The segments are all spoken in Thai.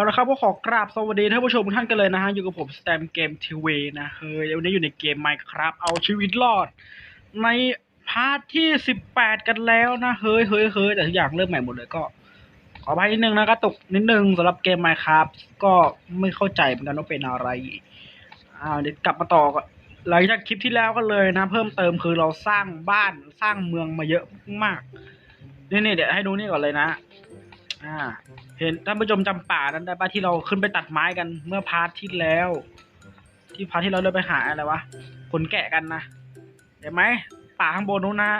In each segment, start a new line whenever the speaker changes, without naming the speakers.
เอาละครับก็ขอกราบสวัสดีท่านผู้ชมทุกท่านกันเลยนะฮะอยู่กับผมสแตมเกมทีวีนะเฮ้ยวันนี้อยู่ในเกม Minecraft เอาชีวิตรอด ในพาร์ทที่สิบแปดกันแล้วนะเฮ้ยเฮ้ยเฮ้ยแต่ทุกอย่างเริ่มใหม่หมดเลยก็ ขออภัยนิดนึงนะกระตุกนิดนึงสำหรับเกม Minecraft ก็ไม่เข้าใจเหมือนกันว่าเป็นอะไรอ่าเดี๋ยวกลับมาต่อก็หลังจากคลิปที่แล้วก็เลยนะ เพิ่มเติมคือเราสร้างบ้านสร้างเมืองมาเยอะมากนี่นี่เดี๋ยวให้ดูนี่ก่อนเลยนะ อ่า เห็นท่านผู้ชมจำป่านั้นได้ปะที่เราขึ้นไปตัดไม้กันเมื่อพาร์ทที่แล้ว ที่พาร์ทที่เราเดินไปหาอะไรวะขนแกะกันนะเห็นไหมป่าข้างบนนู้นนะ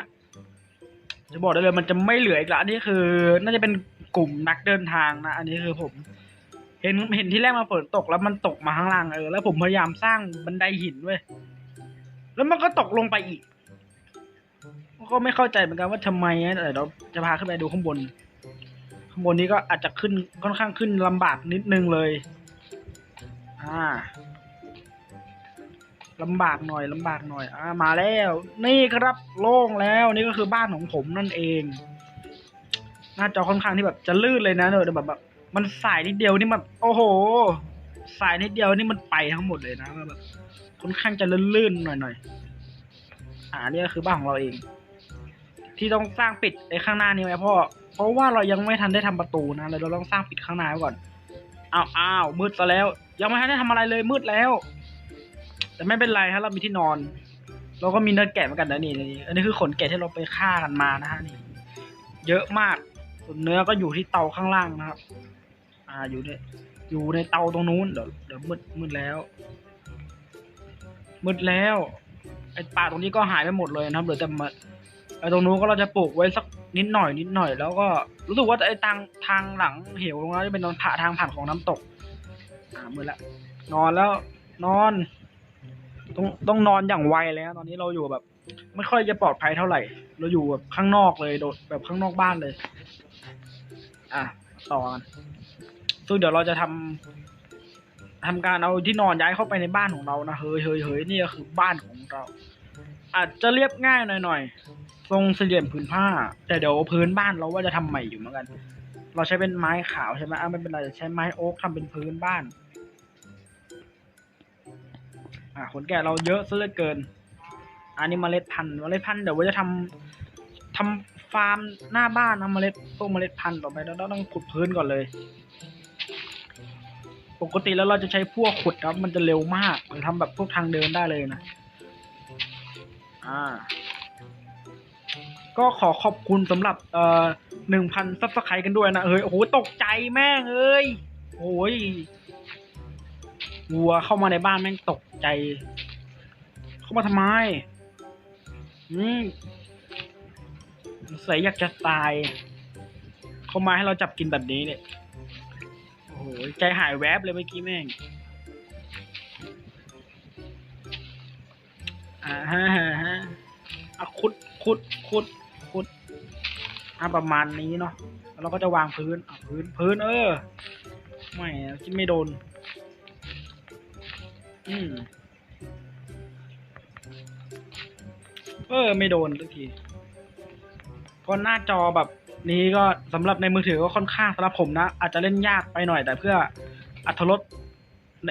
จะบอกได้เลยมันจะไม่เหลืออีกละอันนี้คือ น่าจะเป็นกลุ่มนักเดินทางนะ อันนี้คือผม เห็นเห็นที่แรกมาฝนตกแล้วมันตกมาข้างล่างเออแล้วผมพยายามสร้างบันไดหินเว้ยแล้วมันก็ตกลงไปอีก ก็ไม่เข้าใจเหมือนกันว่าทำไมนะแต่เราจะพาขึ้นไปดูข้างบน ข้างบนนี้ก็อาจจะขึ้นค่อนข้างขึ้นลำบากนิดนึงเลย อ่าลำบากหน่อยลำบากหน่อย อ่า มาแล้ว นี่ครับโล่งแล้วนี่ก็คือบ้านของผมนั่นเอง หน้าจอค่อนข้างที่แบบจะลื่นเลยนะเนอะแบบแบบมันสายนิดเดียวนี่มันโอ้โห สายนิดเดียวนี่มันไปทั้งหมดเลยนะแบบค่อนข้างจะลื่นๆหน่อยๆอ่านี่ก็คือบ้านของเราเอง ที่ต้องสร้างปิดไอ้ข้างหน้านี้ไว้พราะเพราะว่าเรายังไม่ทันได้ทำประตูนะเลยเราต้องสร้างปิดข้างหน้าไว้ก่อนอ้าวอ้าวมืดซะแล้ว ยังไม่ทันได้ทำอะไรเลยมืดแล้ว แต่ไม่เป็นไรครับเรามีที่นอน เราก็มีเนื้อแกะเหมือนกันนะนี่นี่อันนี้คือขนแกะที่เราไปฆ่ากันมานะฮะนี่ เยอะมากส่วนเนื้อก็อยู่ที่เตาข้างล่างนะครับ อ่าอยู่ในอยู่ในเตาตรงนู้นเดี๋ยวเดี๋ยวมืดมืดแล้วมืดแล้วไอ้ป่าตรงนี้ก็หายไปหมดเลยนะครับเหลือแต่มา ไอ้ตรงนู้นก็เราจะปลูกไว้สักนิดหน่อยนิดหน่อย แล้วก็รู้สึกว่าไอ้ทางทางหลังเหวตรงนั้นจะเป็นทางผ่าทางผ่านของน้ำตก อ่ามืดละ นอนแล้วนอน ต้องต้องนอนอย่างไวเลยนะตอนนี้เราอยู่แบบ ไม่ค่อยจะปลอดภัยเท่าไหร่ เราอยู่แบบข้างนอกเลยโดดแบบข้างนอกบ้านเลย อะต่อกันซึ่งเดี๋ยวเราจะทำทำการเอาที่นอนย้ายเข้าไปในบ้านของเรานะเฮ้ยเฮ้ยเฮ้ยนี่ก็คือบ้านของเรา อาจจะเรียบง่ายหน่อย ทรงสี่เหลี่ยมผืนผ้า แต่เดี๋ยวพื้นบ้านเราว่าจะทำใหม่อยู่เหมือนกัน เราใช้เป็นไม้ขาวใช่ไหมอะไม่เป็นไรใช้ไม้โอ๊กทำเป็นพื้นบ้าน อะขนแกะเราเยอะซะเหลือเกิน อันนี้เมล็ดพันธุ์เมล็ดพันธุ์เดี๋ยวว่าจะทำทำฟาร์มหน้าบ้านนะเมล็ดพวกเมล็ดพันธุ์ต่อไปเราต้องขุดพื้นก่อนเลย ปกติแล้วเราจะใช้พวกขุดครับ มันจะเร็วมากมันทำแบบพวกทางเดินได้เลยนะ อ่า ก็ขอขอบคุณสำหรับเอ่อหนึ่งพันซับสไครต์กันด้วยนะเฮ้ยโอ้โหตกใจแม่งเอ้ยโอ้ยวัวเข้ามาในบ้านแม่งตกใจ เข้ามาทำไมอืมใส่อยากจะตาย เข้ามาให้เราจับกินแบบนี้เนี่ยโอ้โหใจหายแวบเลยเมื่อกี้แม่งอ่าฮะฮะฮะอะขุดขุดขุดขุด อะประมาณนี้เนาะแล้วเราก็จะวางพื้นพื้นพื้นเออ ไม่คิดไม่โดน อืมเออ ไม่โดนสักทีเพราะหน้าจอแบบนี้ก็สำหรับในมือถือก็ค่อนข้างสำหรับผมนะ อาจจะเล่นยากไปหน่อย แต่เพื่ออัธรส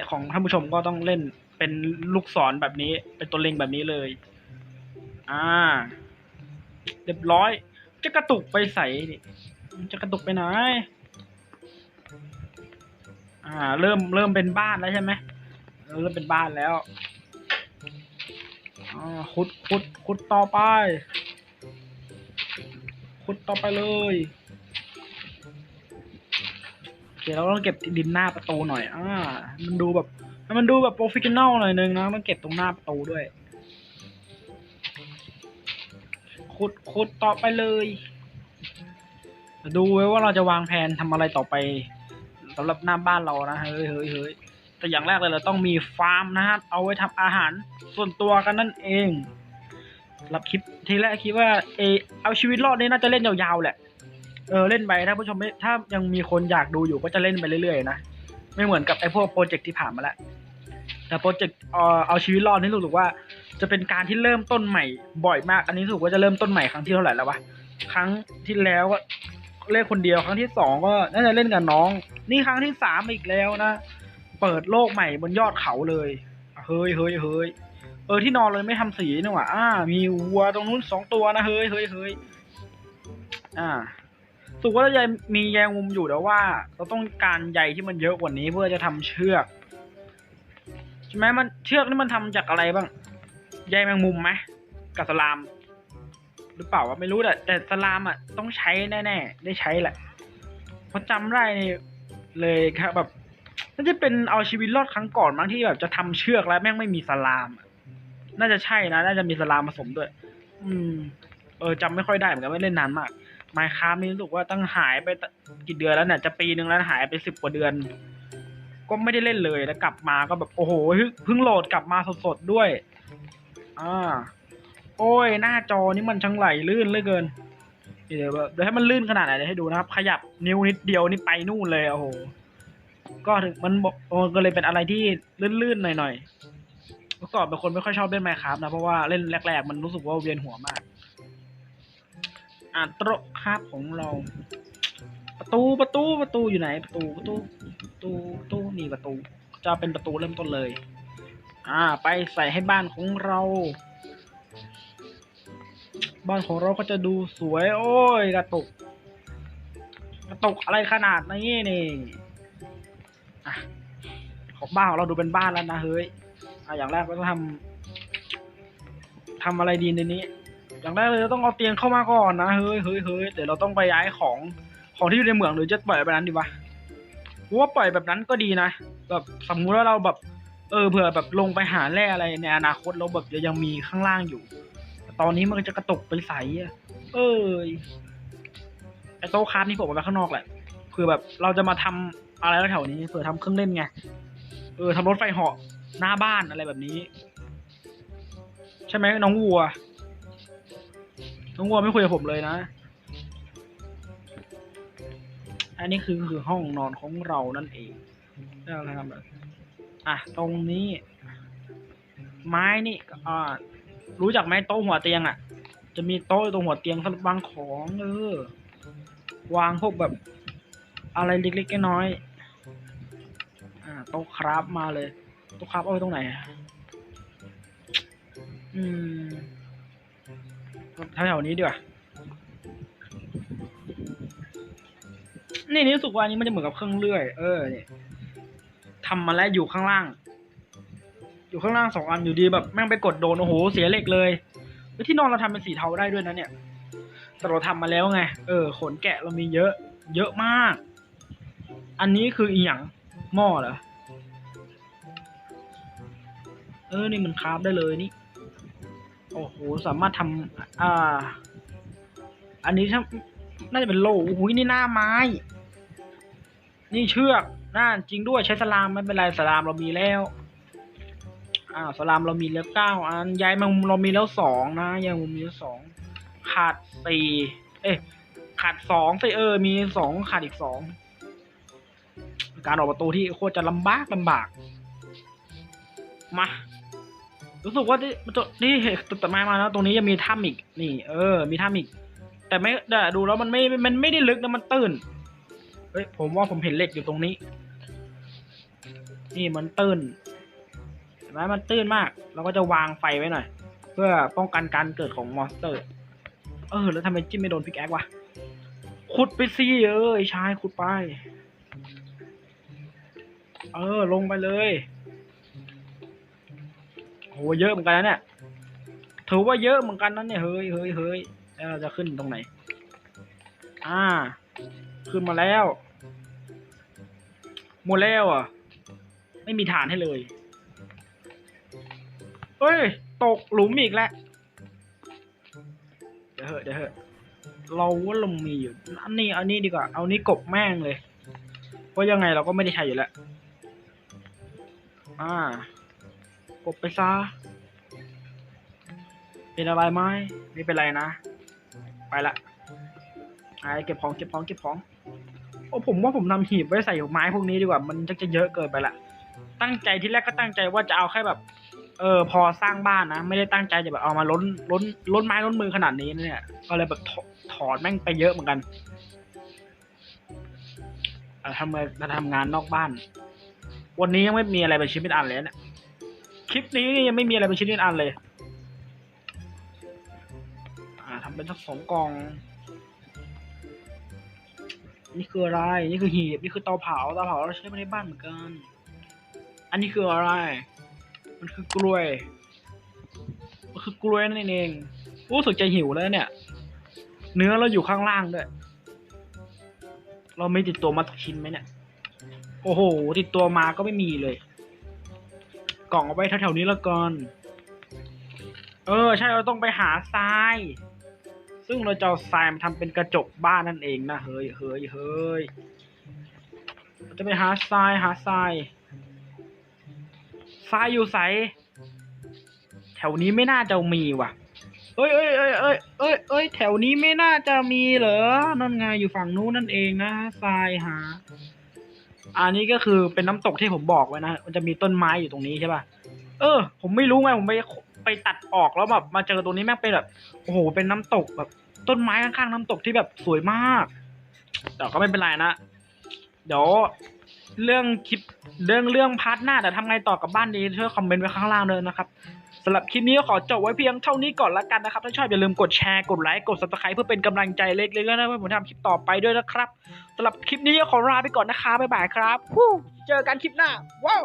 ของท่านผู้ชมก็ต้องเล่นเป็นลูกศรแบบนี้ เป็นตัวเล็งแบบนี้เลย อ่า เรียบร้อย จะกระตุกไปใส่นี่จะกระตุกไปไหน อ่า เริ่มเริ่มเป็นบ้านแล้วใช่ไหมเริ่มเป็นบ้านแล้วอ่าขุดขุดขุดต่อไป ขุดต่อไปเลยโอเคเราต้องเก็บดินหน้าประตูหน่อย อ่า มันดูแบบให้มันดูแบบโปรเฟชชั่นอลหน่อยนึงนะต้องเก็บตรงหน้าประตูด้วย ขุดขุดต่อไปเลย ดูไว้ว่าเราจะวางแผนทำอะไรต่อไปสำหรับหน้าบ้านเรานะเฮ้ยเฮ้ยเฮ้ยแต่อย่างแรกเลยเราต้องมีฟาร์มนะครับเอาไว้ทำอาหารส่วนตัวกันนั่นเองสำหรับคลิปทีแรกคิดว่าเออเอาชีวิตรอดนี่น่าจะเล่นยาวๆแหละเออเล่นไปถ้าผู้ชมไม่ถ้ายังมีคนอยากดูอยู่ก็จะเล่นไปเรื่อยๆนะไม่เหมือนกับไอ้พวกโปรเจกต์ที่ผ่านมาแล้วแต่โปรเจกต์เออเอาชีวิตรอดนี่รู้สึกว่า จะเป็นการที่เริ่มต้นใหม่บ่อยมาก อันนี้รู้สึกว่าจะเริ่มต้นใหม่ครั้งที่เท่าไหร่แล้ววะ ครั้งที่แล้วก็เล่นคนเดียวครั้งที่สองก็น่าจะเล่นกับน้อง นี่ครั้งที่สามอีกแล้วนะ เปิดโลกใหม่บนยอดเขาเลย เฮ้ยเฮ้ยเฮ้ยเออที่นอนเลยไม่ทำสีนี่หว่าอ่า มีวัวตรงนู้นสองตัวนะเฮ้ยเฮ้ยเฮ้ยอ่าสุกว่าจะมีแยงมุมอยู่แต่ว่า เราต้องการใยที่มันเยอะกว่านี้เพื่อจะทำเชือกใช่ไหมมันเชือกนี่มันทำจากอะไรบ้าง ใยแมงมุมไหมกับสลาม หรือเปล่าวะไม่รู้แต่แต่สลามอะต้องใช้แน่ๆได้ใช้แหละเพราะจำได้เลยครับแบบน่าจะเป็นเอาชีวิตรอดครั้งก่อนมั้งที่แบบจะทำเชือกแล้วแม่งไม่มีสลามน่าจะใช่นะน่าจะมีสลามผสมด้วย อืม เออจำไม่ค่อยได้เหมือนกันไม่เล่นนานมากไมค์คราฟนี่รู้สึกว่าตั้งหายไปกี่เดือนแล้วเนี่ยจะปีนึงแล้วหายไปสิบกว่าเดือน ก็ไม่ได้เล่นเลยแล้วกลับมาก็แบบโอ้โหเพิ่งโหลดกลับมาสดๆด้วย อ่า โอ้ยหน้าจอนี่มันช่างไหลลื่นเหลือเกิน เดี๋ยวเดี๋ยวให้มันลื่นขนาดไหนเดี๋ยวให้ดูนะครับ ขยับนิ้วนิดเดียวนี่ไปนู่นเลยโอ้โห ก็ถึงมันบอกโอ้ก็เลยเป็นอะไรที่ลื่นๆหน่อยๆเมื่อก่อนเป็นคนไม่ค่อยชอบเล่นไมค์ครับนะเพราะว่าเล่นแรก ๆ มันรู้สึกว่าเวียนหัวมาก อ่าโต๊ะครับของเราประตูประตูประตูอยู่ไหนประตูประตูประตูประตูนี่ประตู จะเป็นประตูเริ่มต้นเลย อ่า ไปใส่ให้บ้านของเรา บ้านของเราก็จะดูสวย โอ้ยกระตุก กระตุกอะไรขนาดนี้นี่อะของบ้านของเราดูเป็นบ้านแล้วนะเฮ้ยอะอย่างแรกเราต้องทำทำอะไรดีในนี้ อย่างแรกเลยเราต้องเอาเตียงเข้ามาก่อนนะเฮ้ยเฮ้ยเฮ้ยเดี๋ยวเราต้องไปย้ายของของที่อยู่ในเหมืองหรือจะปล่อยแบบนั้นดีวะว่าปล่อยแบบนั้นก็ดีนะแบบสมมุติว่าเราแบบ เออเผื่อแบบลงไปหาแร่อะไรในอนาคตเราแบบยังมีข้างล่างอยู่ แต่ตอนนี้มันก็จะกระตุกไปใสเอ้ยไอโต๊ะคราฟนี่ผมเอาไว้ข้างนอกแหละเผื่อแบบเราจะมาทำอะไรแถวนี้เผื่อทำเครื่องเล่นไงเออทำรถไฟเหาะหน้าบ้านอะไรแบบนี้ ใช่ไหมน้องวัว น้องวัวไม่คุยกับผมเลยนะ อันนี้คือคือห้องนอนของเรานั่นเองเราทำแบบ อะตรงนี้ ไม้นี่อ่ารู้จักไหมโต๊ะหัวเตียงอะ จะมีโต๊ะตรงหัวเตียงสำหรับวางของเออวางพวกแบบ อะไรเล็กๆน้อยๆอ่าโต๊ะคราฟมาเลยโต๊ะคราฟเอาไว้ตรงไหนอะอืมแถวๆนี้ดีกว่านี่นี่รู้สึกว่าอันนี้มันจะเหมือนกับเครื่องเลื่อย เออเนี่ย ทำมาแล้วอยู่ข้างล่าง อยู่ข้างล่างสองอันอยู่ดีแบบแม่งไปกดโดนโอ้โหเสียเหล็กเลยที่นอนเราทำเป็นสีเทาได้ด้วยนะเนี่ยแต่เราทำมาแล้วไง เออ ขนแกะเรามีเยอะ เยอะมาก อันนี้คืออีหยังหม้อเหรอ เออ นี่มันคราฟได้เลยนี่ โอ้โห สามารถทำอ่า อันนี้ถ้าน่าจะเป็นโล่โอ้โหนี่หน้าไม้ นี่เชือก น่าจริงด้วยใช้สลามไม่เป็นไรสลามเรามีแล้วอ้าวสลามเรามีแล้วเก้าอันยายมุมเรามีแล้วสองนะยายมงมุมมีแล้วสองขาดสี่เอ๊ะขาดสองสิเออมีสองขาดอีกสองการออกประตูที่โคตรจะลำบากลำบาก มา รู้สึกว่าที่ตัวนี่เห็นแต่มามาแล้วตรงนี้จะมีถ้ำอีก นี่ เออ มีถ้ำอีก แต่ไม่แต่ดูแล้วมันไม่มันไม่ได้ลึกนะมันตื้น เฮ้ยผมว่าผมเห็นเหล็กอยู่ตรงนี้ นี่มันตื้นเห็นไหมมันตื้นมาก เราก็จะวางไฟไว้หน่อย เพื่อป้องกันการเกิดของมอนสเตอร์ เออ แล้วทำไมจิ้มไม่โดนพิกแอควะขุดไปสิเออไอ้ชายขุดไป เออ ลงไปเลยโหเยอะเหมือนกันนะเนี่ยถือว่าเยอะเหมือนกันนะเนี่ยเฮ้ยเฮ้ยเฮ้ยเราจะขึ้นตรงไหน อ่า ขึ้นมาแล้วหมดแล้วอะ ไม่มีฐานให้เลยเฮ้ย ตกหลุมอีกแล้วเดี๋ยวเหอะเดี๋ยวเหอะเราว่าเรามีอยู่อันนี้อันนี้ดีกว่า เอานี้กบแม่งเลย เพราะยังไงเราก็ไม่ได้ใช้อยู่แล้ว อ่ากบไปซะ เป็นอะไรไหมไม่เป็นไรนะ ไปละไอเก็บของเก็บของเก็บของ โอ้ผมว่าผมทำหีบไว้ใส่ไม้พวกนี้ดีกว่ามันจะเยอะเกินไปละ ตั้งใจที่แรกก็ตั้งใจว่าจะเอาแค่แบบ เออพอสร้างบ้านนะ ไม่ได้ตั้งใจจะแบบเอามาล้นล้นล้นไม้ล้นมือขนาดนี้เนี่ย ก็เลยแบบถอนแม่งไปเยอะเหมือนกันทำงานเราทำงานนอกบ้าน วันนี้ยังไม่มีอะไรเป็นชิ้นเป็นอันเลยเนี่ยคลิปนี้ยังไม่มีอะไรเป็นชิ้นเป็นอันเลย อ่าทำเป็นสักสองกอง นี่คืออะไร นี่คือหีบ นี่คือเตาเผา เตาเผาเราใช้มาในบ้านเหมือนกัน อันนี้คืออะไร มันคือกล้วย มันคือกล้วยนั่นเองอ้รู้สึกจะหิวแล้วเนี่ย เนื้อเราอยู่ข้างล่างด้วย เราไม่ติดตัวมาสักชิ้นไหมเนี่ย โอ้โห ติดตัวมาก็ไม่มีเลย กล่องเอาไว้แถวๆนี้ละกันเออ ใช่ เราต้องไปหาทราย ซึ่งเราจะเอาทรายมาทำเป็นกระจกบ้านนั่นเองนะ เฮ้ยเฮ้ยเฮ้ยเราจะไปหาทรายหาทรายทรายอยู่ใสแถวนี้ไม่น่าจะมีว่ะ เอ้ยเอ้ยเอ้ยเอ้ยเอ้ยเอ้ยแถวนี้ไม่น่าจะมีเหรอ นั่นไงอยู่ฝั่งนู้นนั่นเองนะทรายหา อันนี้ก็คือเป็นน้ำตกที่ผมบอกไว้นะ มันจะมีต้นไม้อยู่ตรงนี้ใช่ป่ะ เออ ผมไม่รู้ไงผมไป ไปตัดออกแล้วแบบมาเจอตรงนี้แม่งเป็นแบบโอ้โหเป็นน้ำตกแบบ ต้นไม้ข้างๆน้ำตกที่แบบสวยมาก แต่ก็ไม่เป็นไรนะเดี๋ยวเรื่องคลิปเรื่องเรื่องพาร์ทหน้าแต่ทำไงต่อกับบ้านดีช่วยคอมเมนต์ไว้ข้างล่างเลยนะครับสำหรับคลิปนี้ก็ขอจบไว้เพียงเท่านี้ก่อนละกันนะครับ ถ้าชอบอย่าลืมกดแชร์กดไลค์กด subscribe เพื่อเป็นกำลังใจเล็กๆแล้วนะเพื่อผมทำคลิปต่อไปด้วยนะครับสำหรับคลิปนี้ก็ขอลาไปก่อนนะคะบ๊ายบายครับฮู้เจอกันคลิปหน้าว้าว